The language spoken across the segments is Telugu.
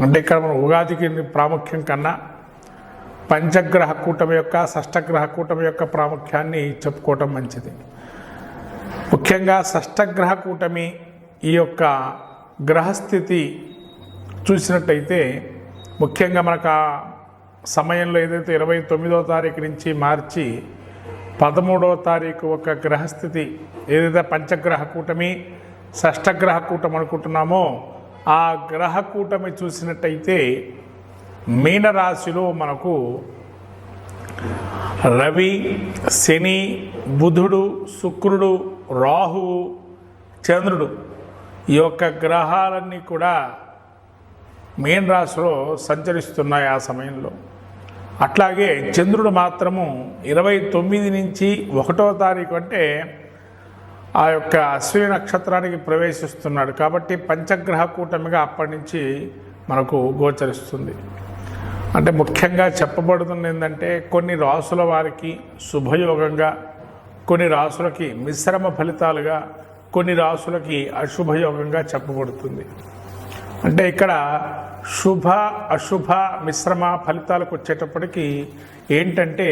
అంటే ఇక్కడ మనం ఉగాదికి ప్రాముఖ్యం కన్నా పంచగ్రహ కూటమి యొక్క షష్టగ్రహ కూటమి యొక్క ప్రాముఖ్యాన్ని చెప్పుకోవటం మంచిది. ముఖ్యంగా షష్టగ్రహ కూటమి ఈ యొక్క గ్రహస్థితి చూసినట్టయితే ముఖ్యంగా మనకు ఆ సమయంలో ఏదైతే ఇరవై తొమ్మిదో తారీఖు నుంచి మార్చి పదమూడవ తారీఖు ఒక గ్రహస్థితి ఏదైతే పంచగ్రహ కూటమి షష్టగ్రహ కూటమి అనుకుంటున్నామో ఆ గ్రహ కూటమి చూసినట్టయితే మీనరాశిలో మనకు రవి శని బుధుడు శుక్రుడు రాహువు చంద్రుడు ఈ యొక్క గ్రహాలన్నీ కూడా మీన రాశిలో సంచరిస్తున్నాయి ఆ సమయంలో. అట్లాగే చంద్రుడు మాత్రము ఇరవై తొమ్మిది నుంచి ఒకటో తారీఖు అంటే ఆ యొక్క అశ్విని నక్షత్రానికి ప్రవేశిస్తున్నాడు కాబట్టి పంచగ్రహ కూటమిగా అప్పటి నుంచి మనకు గోచరిస్తుంది. అంటే ముఖ్యంగా చెప్పబడుతుంది ఏంటంటే కొన్ని రాసుల వారికి శుభయోగంగా కొన్ని రాసులకి మిశ్రమ ఫలితాలుగా కొన్ని రాసులకి అశుభయోగంగా చెప్పబడుతుంది. అంటే ఇక్కడ శుభ అశుభ మిశ్రమ ఫలితాలకు వచ్చేటప్పటికి ఏంటంటే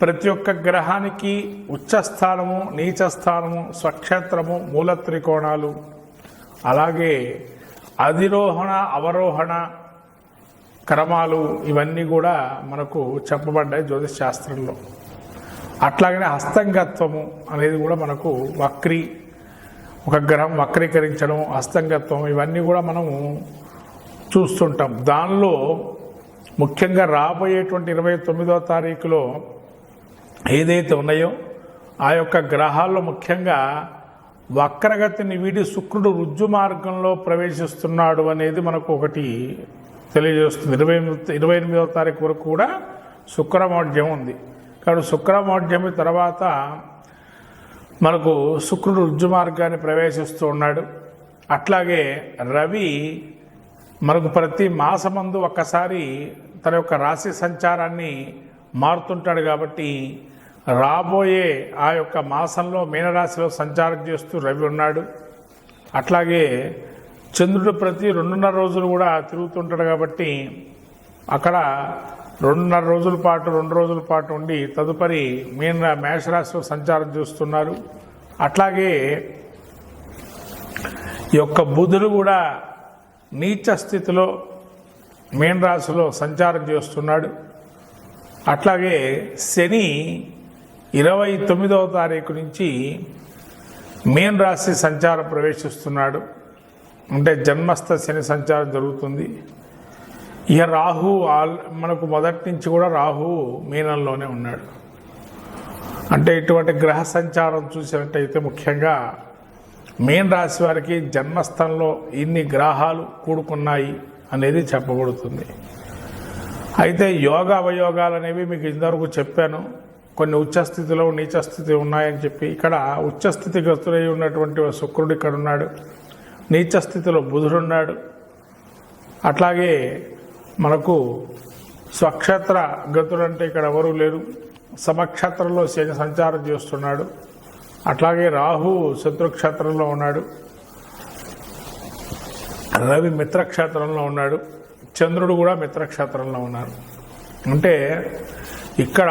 ప్రతి ఒక్క గ్రహానికి ఉచ్చస్థానము నీచస్థానము స్వక్షేత్రము మూల త్రికోణాలు అలాగే అధిరోహణ అవరోహణ క్రమాలు ఇవన్నీ కూడా మనకు చెప్పబడ్డాయి జ్యోతిష్ శాస్త్రంలో. అట్లాగనే హస్తంగత్వము అనేది కూడా మనకు వక్రీ ఒక గ్రహం వక్రీకరించడం హస్తంగత్వం ఇవన్నీ కూడా మనము చూస్తుంటాం. దానిలో ముఖ్యంగా రాబోయేటువంటి ఇరవై తొమ్మిదవ తారీఖులో ఏదైతే ఉన్నాయో ఆ యొక్క గ్రహాల్లో ముఖ్యంగా వక్రగతిని వీడి శుక్రుడు రుజ్జు మార్గంలో ప్రవేశిస్తున్నాడు అనేది మనకు ఒకటి తెలియజేస్తుంది. ఇరవై ఎనిమిది ఇరవై ఎనిమిదవ తారీఖు వరకు కూడా శుక్రమౌఢ్యం ఉంది. కాబట్టి శుక్రమౌఢ్యమి తర్వాత మనకు శుక్రుడు రుజ్జు మార్గాన్ని ప్రవేశిస్తూ ఉన్నాడు. అట్లాగే రవి మనకు ప్రతి మాసమందు ఒక్కసారి తన యొక్క రాశి సంచారాన్ని మారుతుంటాడు కాబట్టి రాబోయే ఆ యొక్క మాసంలో మీనరాశిలో సంచారం చేస్తూ రవి ఉన్నాడు. అట్లాగే చంద్రుడు ప్రతి రెండున్నర రోజులు కూడా తిరుగుతుంటాడు కాబట్టి అక్కడ రెండున్నర రోజుల పాటు రెండు రోజుల పాటు ఉండి తదుపరి మీన మేషరాశిలో సంచారం చేస్తున్నారు. అట్లాగే ఈ యొక్క బుధుడు కూడా నీచ స్థితిలో మీన రాశిలో సంచారం చేస్తున్నాడు. అట్లాగే శని ఇరవై తొమ్మిదవ తారీఖు నుంచి మీన రాశి సంచారం ప్రవేశిస్తున్నాడు. అంటే జన్మస్థ శని సంచారం జరుగుతుంది. ఇక రాహు ఆల్ మనకు మొదటి నుంచి కూడా రాహు మీనంలోనే ఉన్నాడు. అంటే ఇటువంటి గ్రహ సంచారం చూసినట్టయితే ముఖ్యంగా మీన రాశి వారికి జన్మస్థంలో ఇన్ని గ్రహాలు కూడుకున్నాయి అనేది చెప్పబడుతుంది. అయితే యోగ అవయోగాలు అనేవి మీకు ఇంతవరకు చెప్పాను. కొన్ని ఉచ్చస్థితిలో నీచస్థితి ఉన్నాయని చెప్పి ఇక్కడ ఉచ్చస్థితి గతులై ఉన్నటువంటి శుక్రుడు ఇక్కడ ఉన్నాడు. నీచస్థితిలో బుధుడున్నాడు అట్లాగే మనకు స్వక్షేత్ర గతుడు అంటే ఇక్కడ ఎవరూ లేరు. సమక్షేత్రంలో శని సంచారం చేస్తున్నాడు. అట్లాగే రాహు శత్రుక్షేత్రంలో ఉన్నాడు. రవి మిత్రక్షేత్రంలో ఉన్నాడు. చంద్రుడు కూడా మిత్రక్షేత్రంలో ఉన్నారు అంటే ఇక్కడ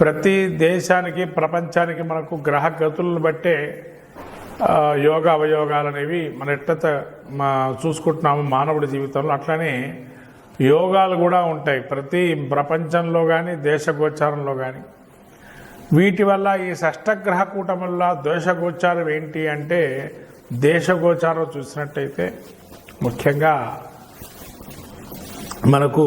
ప్రతి దేశానికి ప్రపంచానికి మనకు గ్రహ గతులను బట్టే యోగ అవయోగాలు అనేవి మన ఎట్ట మా చూసుకుంటున్నాము మానవుడి జీవితంలో. అట్లనే యోగాలు కూడా ఉంటాయి. ప్రతి ప్రపంచంలో కానీ దేశగోచారంలో కానీ వీటి వల్ల ఈ షష్టగ్రహ కూటం వల్ల దోషగోచారం ఏంటి అంటే దేశగోచారం చూసినట్టయితే ముఖ్యంగా మనకు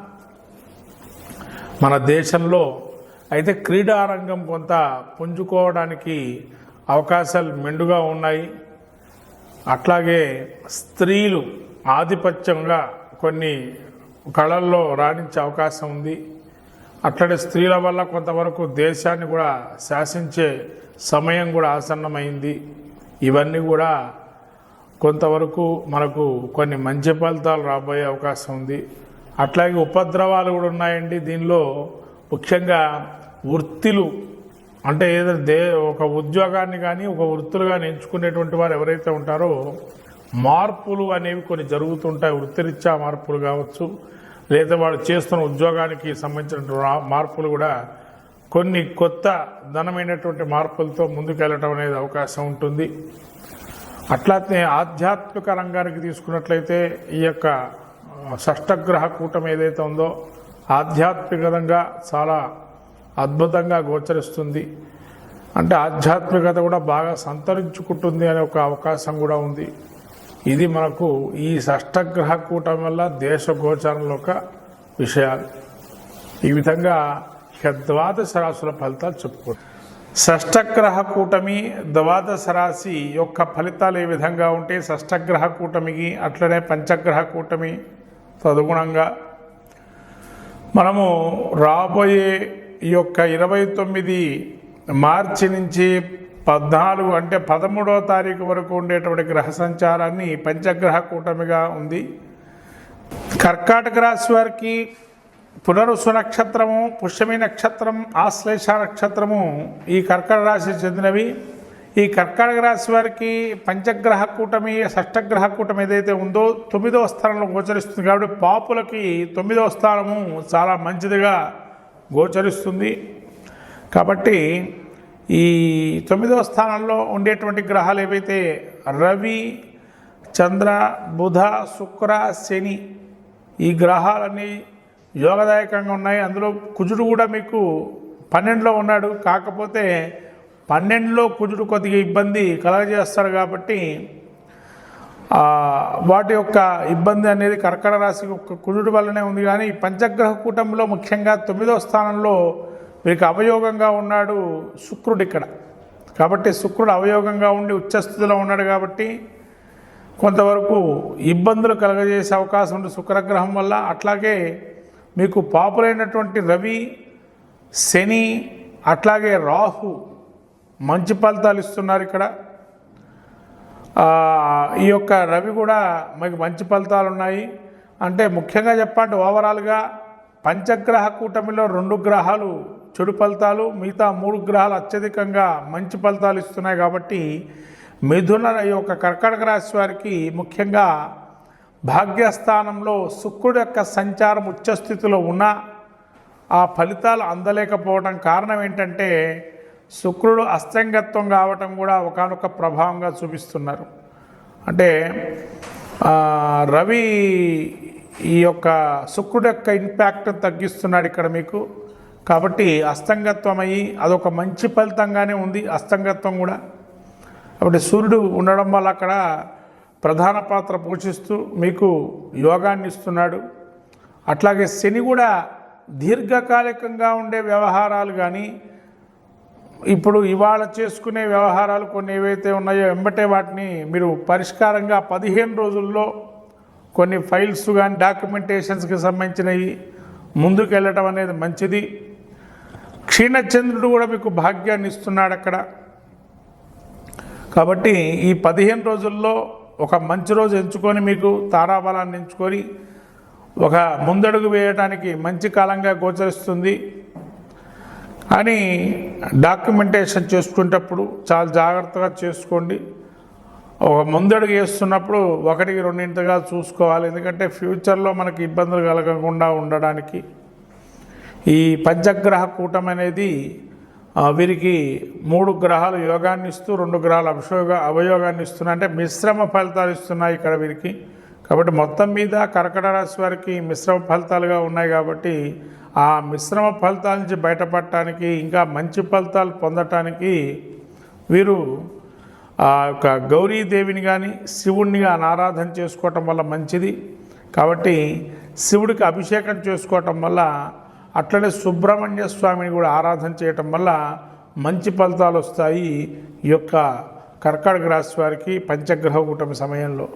మన దేశంలో అయితే క్రీడారంగం కొంత పుంజుకోవడానికి అవకాశాలు మెండుగా ఉన్నాయి. అట్లాగే స్త్రీలు ఆధిపత్యంగా కొన్ని కళల్లో రాణించే అవకాశం ఉంది. అట్లనే స్త్రీల వల్ల కొంతవరకు దేశాన్ని కూడా శాసించే సమయం కూడా ఆసన్నమైంది. ఇవన్నీ కూడా కొంతవరకు మనకు కొన్ని మంచి ఫలితాలు రాబోయే అవకాశం ఉంది. అట్లాగే ఉపద్రవాలు కూడా ఉన్నాయండి. దీనిలో ముఖ్యంగా వృత్తిలు అంటే ఏదైనా దే ఒక ఉద్యోగాన్ని కానీ ఒక వృత్తులు కానీ ఎంచుకునేటువంటి వారు ఎవరైతే ఉంటారో మార్పులు అనేవి కొన్ని జరుగుతుంటాయి. వృత్తిరీత్యా మార్పులు కావచ్చు లేదా వాడు చేస్తున్న ఉద్యోగానికి సంబంధించిన మార్పులు కూడా కొన్ని కొత్త ధనమైనటువంటి మార్పులతో ముందుకెళ్ళటం అనేది అవకాశం ఉంటుంది. అట్లానే ఆధ్యాత్మిక రంగానికి తీసుకున్నట్లయితే ఈ యొక్క షష్టగ్రహ కూటమి ఏదైతే ఉందో ఆధ్యాత్మికంగా చాలా అద్భుతంగా గోచరిస్తుంది. అంటే ఆధ్యాత్మికత కూడా బాగా సంతరించుకుంటుంది అనే ఒక అవకాశం కూడా ఉంది. ఇది మనకు ఈ షష్టగ్రహ కూటం వల్ల దేశ గోచారంలో ఒక విషయాలు. ఈ విధంగా ఇక ద్వాదశ రాశుల ఫలితాలు చెప్పుకోండి షష్టగ్రహ కూటమి ద్వాదశ రాశి యొక్క ఫలితాలు ఏ విధంగా ఉంటే షష్టగ్రహ కూటమికి అట్లనే పంచగ్రహ కూటమి తదుగుణంగా మనము రాబోయే ఈ యొక్క ఇరవై తొమ్మిది మార్చి నుంచి పద్నాలుగు అంటే పదమూడవ తారీఖు వరకు ఉండేటువంటి గ్రహ సంచారాన్ని పంచగ్రహ కూటమిగా ఉంది. కర్కాటక రాశి వారికి పునరుసు నక్షత్రము పుష్యమి నక్షత్రం ఆశ్లేష నక్షత్రము ఈ కర్కట రాశి చెందినవి. ఈ కర్కాటక రాశి వారికి పంచగ్రహ కూటమి షష్టగ్రహ కూటమి ఏదైతే ఉందో తొమ్మిదవ స్థానంలో గోచరిస్తుంది కాబట్టి పాపులకి తొమ్మిదవ స్థానము చాలా మంచిదిగా గోచరిస్తుంది. కాబట్టి ఈ తొమ్మిదవ స్థానంలో ఉండేటువంటి గ్రహాలు ఏవైతే రవి చంద్ర బుధ శుక్ర శని ఈ గ్రహాలన్నీ యోగదాయకంగా ఉన్నాయి. అందులో కుజుడు కూడా మీకు పన్నెండులో ఉన్నాడు. కాకపోతే పన్నెండులో కుజుడు కొద్దిగా ఇబ్బంది కలగజేస్తాడు కాబట్టి వాటి యొక్క ఇబ్బంది అనేది కర్కట రాశి యొక్క కుజుడు వల్లనే ఉంది. కానీ ఈ పంచగ్రహ కూటమిలో ముఖ్యంగా తొమ్మిదవ స్థానంలో మీకు అవయోగంగా ఉన్నాడు శుక్రుడు ఇక్కడ. కాబట్టి శుక్రుడు అవయోగంగా ఉండి ఉచ్చస్థితిలో ఉన్నాడు కాబట్టి కొంతవరకు ఇబ్బందులు కలగజేసే అవకాశం ఉంది శుక్రగ్రహం వల్ల. అట్లాగే మీకు పాపులైనటువంటి రవి శని అట్లాగే రాహు మంచి ఫలితాలు ఇస్తున్నారు ఇక్కడ. ఈ యొక్క రవి కూడా మీకు మంచి ఫలితాలు ఉన్నాయి. అంటే ముఖ్యంగా చెప్పండి ఓవరాల్గా పంచగ్రహ కూటమిలో రెండు గ్రహాలు చెడు ఫలితాలు మిగతా మూడు గ్రహాలు అత్యధికంగా మంచి ఫలితాలు ఇస్తున్నాయి కాబట్టి మిథున ఈ యొక్క కర్కటక రాశి వారికి ముఖ్యంగా భాగ్యస్థానంలో శుక్రుడు యొక్క సంచారం ఉచ్చస్థితిలో ఉన్న ఆ ఫలితాలు అందలేకపోవడం కారణం ఏంటంటే శుక్రుడు అస్తంగత్వం కావటం కూడా ఒకనొక ప్రభావంగా చూపిస్తున్నారు. అంటే రవి ఈ యొక్క శుక్రుడు యొక్క ఇంపాక్ట్ తగ్గిస్తున్నాడు ఇక్కడ మీకు. కాబట్టి అస్తంగత్వం అయ్యి అదొక మంచి ఫలితంగానే ఉంది అస్తంగత్వం కూడా. కాబట్టి సూర్యుడు ఉండడం వల్ల అక్కడ ప్రధాన పాత్ర పోషిస్తూ మీకు యోగాన్ని ఇస్తున్నాడు. అట్లాగే శని కూడా దీర్ఘకాలికంగా ఉండే వ్యవహారాలు కానీ ఇప్పుడు ఇవాళ చేసుకునే వ్యవహారాలు కొన్ని ఏవైతే ఉన్నాయో వెంబటే వాటిని మీరు పరిష్కారంగా పదిహేను రోజుల్లో కొన్ని ఫైల్స్ కానీ డాక్యుమెంటేషన్స్కి సంబంధించినవి ముందుకు వెళ్ళటం అనేది మంచిది. క్షీణచంద్రుడు కూడా మీకు భాగ్యాన్ని ఇస్తున్నాడు అక్కడ. కాబట్టి ఈ పదిహేను రోజుల్లో ఒక మంచి రోజు ఎంచుకొని మీకు తారాబలాన్ని ఎంచుకొని ఒక ముందడుగు వేయడానికి మంచి కాలంగా గోచరిస్తుంది. అని డాక్యుమెంటేషన్ చేసుకునేటప్పుడు చాలా జాగ్రత్తగా చేసుకోండి. ఒక ముందడుగు వేస్తున్నప్పుడు ఒకటికి రెండింటిగా చూసుకోవాలి. ఎందుకంటే ఫ్యూచర్లో మనకి ఇబ్బందులు కలగకుండా ఉండడానికి ఈ పంచగ్రహ కూటం అనేది వీరికి మూడు గ్రహాలు యోగాన్ని ఇస్తూ రెండు గ్రహాలు అభిషోగ అవయోగాన్ని ఇస్తున్నాయి అంటే మిశ్రమ ఫలితాలు ఇస్తున్నాయి ఇక్కడ వీరికి. కాబట్టి మొత్తం మీద కర్కట రాశి వారికి మిశ్రమ ఫలితాలుగా ఉన్నాయి కాబట్టి ఆ మిశ్రమ ఫలితాల నుంచి బయటపడటానికి ఇంకా మంచి ఫలితాలు పొందటానికి వీరు ఆ యొక్క గౌరీదేవిని కానీ శివుణ్ణి కానీ ఆరాధన చేసుకోవటం వల్ల మంచిది. కాబట్టి శివుడికి అభిషేకం చేసుకోవటం వల్ల అట్లనే సుబ్రహ్మణ్య స్వామిని కూడా ఆరాధన చేయటం వల్ల మంచి ఫలితాలు వస్తాయి ఈ యొక్క కర్కాటక రాశి వారికి పంచగ్రహ కూటమి సమయంలో.